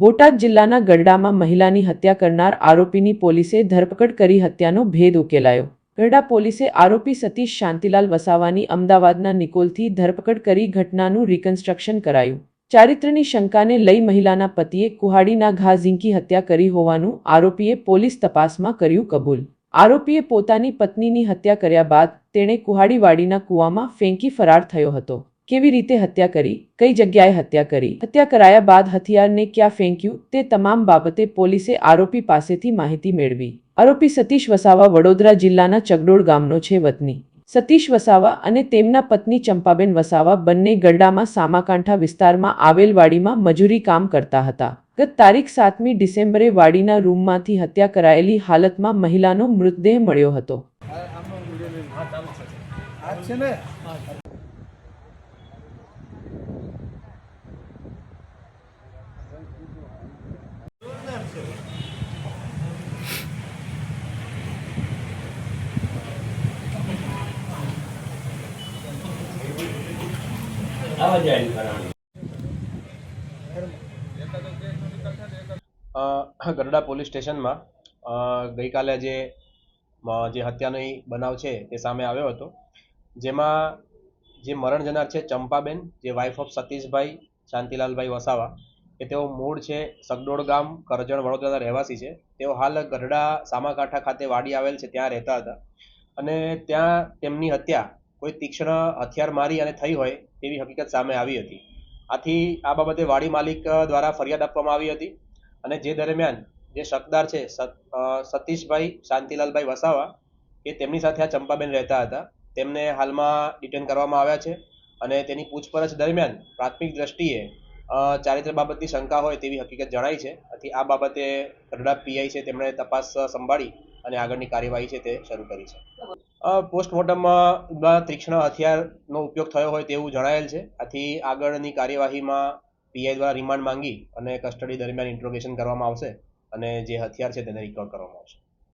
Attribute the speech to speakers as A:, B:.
A: બોટાદ જિલ્લાના ગરડામાં મહિલાની હત્યા કરનાર આરોપીની પોલીસે ધરપકડ કરી હત્યાનો ભેદ ઉકેલાયો. ગરડા પોલીસે આરોપી સતીશ શાંતિલાલ વસાવાની અમદાવાદના નિકોલથી ધરપકડ કરી ઘટનાનું રિકન્સ્ટ્રક્શન કરાયું. ચારિત્રની શંકાને લઈ મહિલાના પતિએ કુહાડીના ઘા ઝીંકી હત્યા કરી હોવાનું આરોપીએ પોલીસ તપાસમાં કર્યું કબૂલ. આરોપીએ પોતાની પત્નીની હત્યા કર્યા બાદ તેણે કુહાડીવાડીના કૂવામાં ફેંકી ફરાર થયો હતો. કેવી રીતે હત્યા કરી કઈ જગ્યાએ હત્યા કરી હત્યા કરાયા બાદ હથિયારને ક્યાં ફેંક્યું તે તમામ બાબતે પોલીસે આરોપી પાસેથી માહિતી મેળવી. આરોપી સતીશ વસાવા વડોદરા જિલ્લાના ચગડોળ ગામનો છે વતની. સતીશ વસાવા અને તેમના પત્ની ચંપાબેન વસાવા બંને ગરડામાં સામાકાંઠા વિસ્તારમાં આવેલ વાડીમાં મજૂરી કામ કરતા હતા. ગત તારીખ સાતમી ડિસેમ્બરે વાડીના રૂમમાંથી હત્યા કરાયેલી હાલતમાં મહિલાનો મૃતદેહ મળ્યો હતો
B: આ છે ને
C: આવા જાય કરવાનું
D: અ, ગરડા પોલીસ સ્ટેશનમાં ગઈકાલે જે જે હત્યાનો બનાવ છે તે સામે આવ્યો હતો, જેમાં જે મરણ જનાર છે ચંપાબેન, જે વાઇફ ઓફ સતીશભાઈ, શાંતિલાલભાઈ વસાવા કે તેઓ મૂળ છે, સગડોળ ગામ, કરજણ વડોદરાના રહેવાસી છે. તેઓ હાલ ગરડા સામાકાંઠા ખાતે વાડી આવેલ છે, ત્યાં રહેતા હતા. અને ત્યાં તેમની હત્યા કોઈ તીક્ષ્ણ હથિયાર મારી અને થઈ હોય તેવી હકીકત સામે આવી હતી. આથી આ બાબતે વાડી માલિક દ્વારા ફરિયાદ આપવામાં આવી હતી. અને જે દરમિયાન જે શકદાર છે સતીશભાઈ શાંતિલાલભાઈ વસાવા કે તેમની સાથે આ ચંપાબેન રહેતા હતા. તેમને હાલમાં ડિટેન કરવામાં આવ્યા છે. અને તેની પૂછપરછ દરમિયાન પ્રાથમિક દ્રષ્ટિએ ચારિત્ર બાબતની શંકા હોય તેવી હકીકત જણાઈ છે. આથી આ બાબતે ગરડા પીઆઈ છે તેમણે તપાસ સંભાળી અને આગળની કાર્યવાહી છે તે શરૂ કરી છે. પોસ્ટમોર્ટમમાં તીક્ષ્ણ હથિયારનો ઉપયોગ થયો હોય તેવું જણાયેલ છે. આથી આગળની કાર્યવાહીમાં પીઆઈ દ્વારા રિમાન્ડ માંગી અને કસ્ટડી દરમિયાન ઇન્ટ્રોગેશન કરવામાં આવશે અને જે હથિયાર છે તેને રિકવર કરવામાં આવશે.